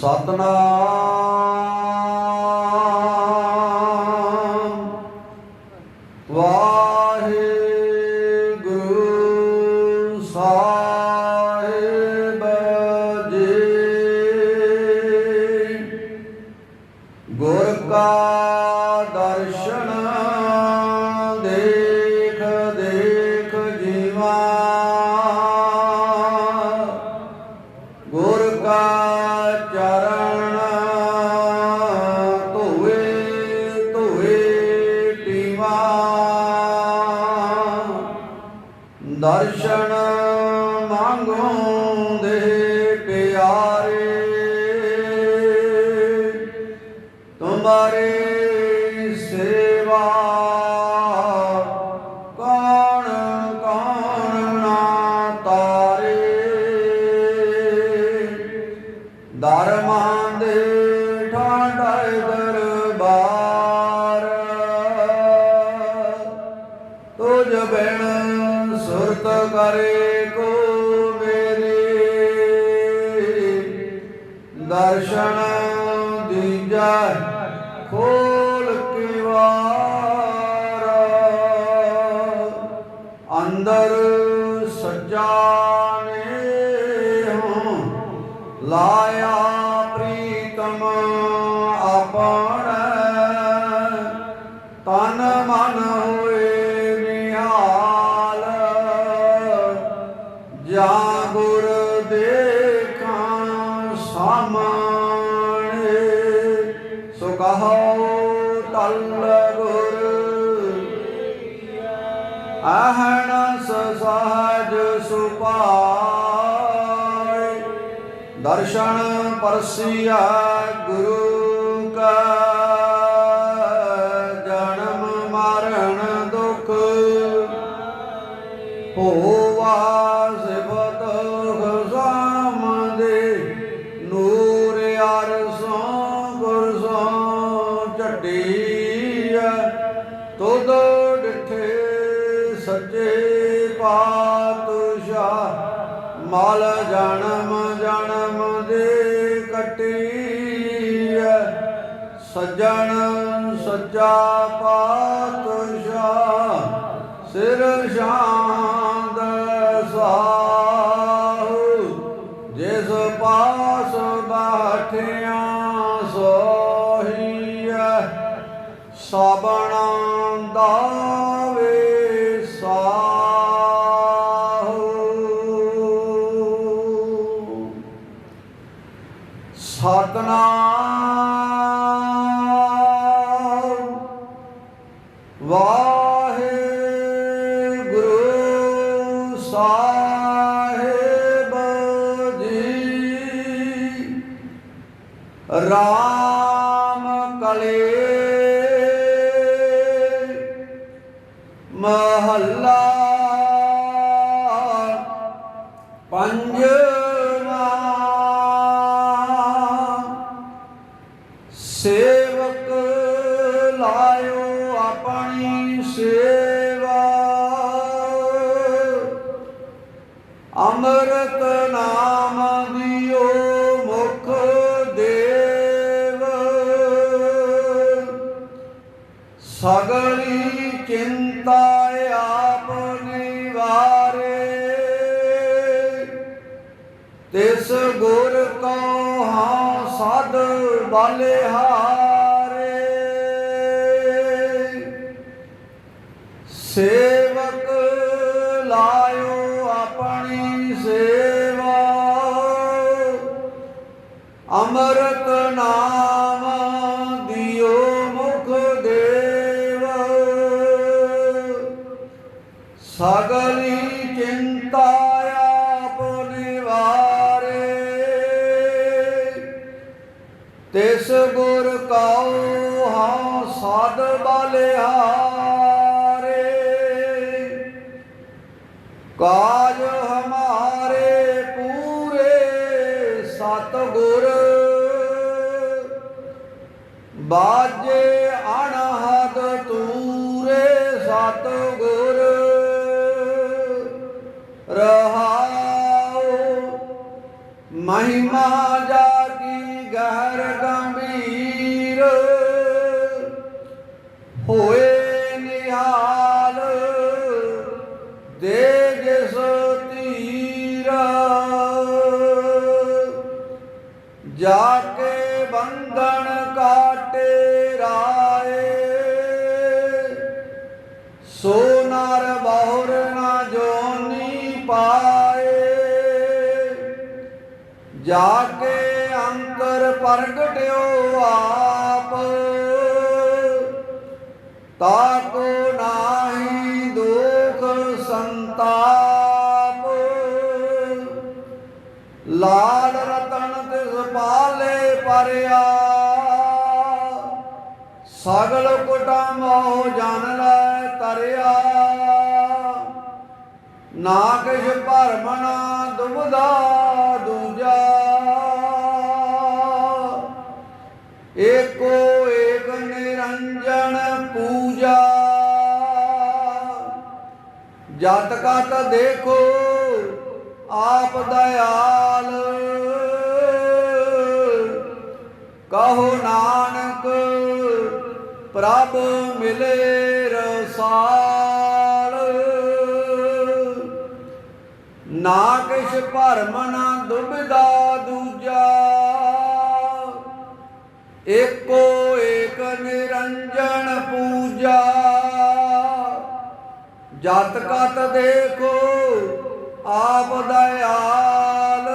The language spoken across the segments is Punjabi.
ਸਤਨਾਮ। ਚਰਨ ਧੋਏ ਧੋਏ ਟੀਵਾ ਦਰਸ਼ਨ ਮੰਗੋ ਦੇ ਪਿਆਰੇ ਤੁਮਾਰੀ ਦਰਮਾਂ ਦੇ ਠਾਂਡਾਏ ਦਰਬਾਰ। ਤੁਝ ਬਿਨ ਸੁਰਤ ਕਰੇ ਕੋ ਮੇਰੇ। ਦਰਸ਼ਨ ਦੀਜੈ ਲਾਇਆ ਪ੍ਰੀਤਮ ਆਪਣ। ਤਨ ਮਨ ਹੋਏ ਨਿਹਾਲ। ਜਾਂ ਗੁਰ ਦੇਖਾਂ ਸਾਹਮਣੇ। ਸੋ ਕਹੋ ਦਰਸ਼ਨ ਪਰਸਿਆ ਗੁਰੂ ਕਾ ਜਨਮ ਮਰਨ ਦੁਖ ਹੋਵਾ ਸੱਜਣ ਸੱਚਾ ਪਾਤਸ਼ਾਹ ਸਿਰ ਸ਼ਾਂਦ ਸਾਹੂ। ਜਿਸ ਪਾਸ ਬਾਠਿਆ ਸੋਹੀਐ ਸਬਣਾਂ ਦਾਵੇ ਸਾਹੂ। ਸਤਨਾਮ ਰਾਮ ਕਲੇ। ਮਹੱਲਾ ਪੰਜਵਾ ਸੇਵਕ ਲਾਇਓ ਆਪਣੀ ਸੇਵਾ। ਅੰਮ੍ਰਿਤ ਨਾਮ ਦਿਓ। ਸਗਲੀ ਚਿੰਤਾ ਆਪ ਨਿਵਾਰੇ। ਤਿਸ ਗੁਰ ਕੋ ਹਾਂ ਸਦ ਬਲਿਹਾਰੇ। ਸੇਵਕ ਲਾਇਓ ਆਪਣੀ ਸੇਵਾ। ਅੰਮ੍ਰਿਤ ਨਾਮ ਸਗਲੀ ਚਿੰਤਾ ਆਪ ਨਿਵਾਰੇ। ਤਿਸ ਗੁਰ ਕਉ ਹਾਂ ਸਦ ਬਲਿਹਾਰੇ। ਕਾਜ ਹਮਾਰੇ ਪੂਰੇ ਸਤ ਗੁਰ ਬਾਜੇ ਮਹਿਮਾ ਜਾ ਕੀ ਗਹਿਰ ਗੰਭੀਰ ਹੋਏ ਨਿਹਾਲ ਦੇ ਜਿਸ ਤੀਰ। ਜਾ ਜਾ ਕੇ ਅੰਤਰ ਪ੍ਰਗਟਿਓ ਆਪ। ਤਾਕੋ ਨਾਹੀ ਦੁਖ ਸੰਤਾਪ। ਲਾਲ ਰਤਨ ਤਿਸ ਪਾਲੇ ਪਰਿਆ। ਸਗਲ ਕੁਟਮ ਮੋਹ ਜਨ ਲੈ ਤਰਿਆ। ਨਾ ਕਿਛ ਭਰਮਣਾ ਦੁਬਦਾ ਜਤ ਕਤ ਦੇਖੋ, ਆਪ ਦਇਆਲ। ਕਹੋ ਨਾਨਕ, ਪ੍ਰਭ ਮਿਲੇ ਰਸਾਲ। ਨਾ ਕਿਛ ਭਰਮ ਨਾ ਦੁਬਿਦਾ ਦੂਜਾ। ਏਕੋ ਏਕ ਨਿਰੰਜਨ ਪੂਜਾ। ਜਤ ਕਤ ਦੇਖੋ, ਆਪ ਦਇਆਲ।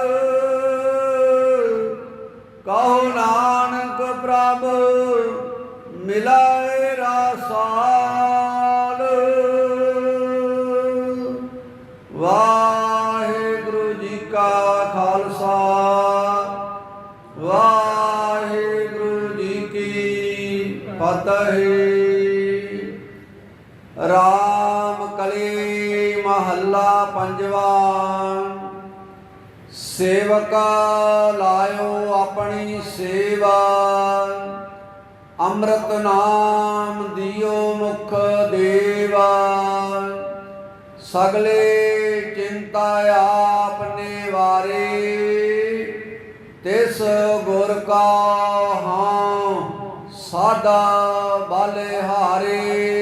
ਕਹੋ ਨਾਨਕ ਪ੍ਰਭ, ਮਿਲਾਏ ਰਸਾਲ। ਵਾਹਿਗੁਰੂ ਜੀ ਕਾ ਖਾਲਸਾ, ਵਾਹਿਗੁਰੂ ਜੀ ਕੀ ਫਤਿਹ। ਰਾਮ ਕਲੀ ਮਹੱਲਾ ਪੰਜਵਾ। ਸੇਵਕ ਲਾਇਓ ਆਪਣੀ ਸੇਵਾ। ਅੰਮ੍ਰਿਤ ਨਾਮ ਦਿਓ ਮੁਖ ਦੇਵਾ। ਸਗਲੇ ਚਿੰਤਾ ਆਪਨੇ ਵਾਰੇ ਤਿਸ ਗੁਰ ਕਾ ਹਾਂ ਸਾਦਾ ਬਲਿਹਾਰੇ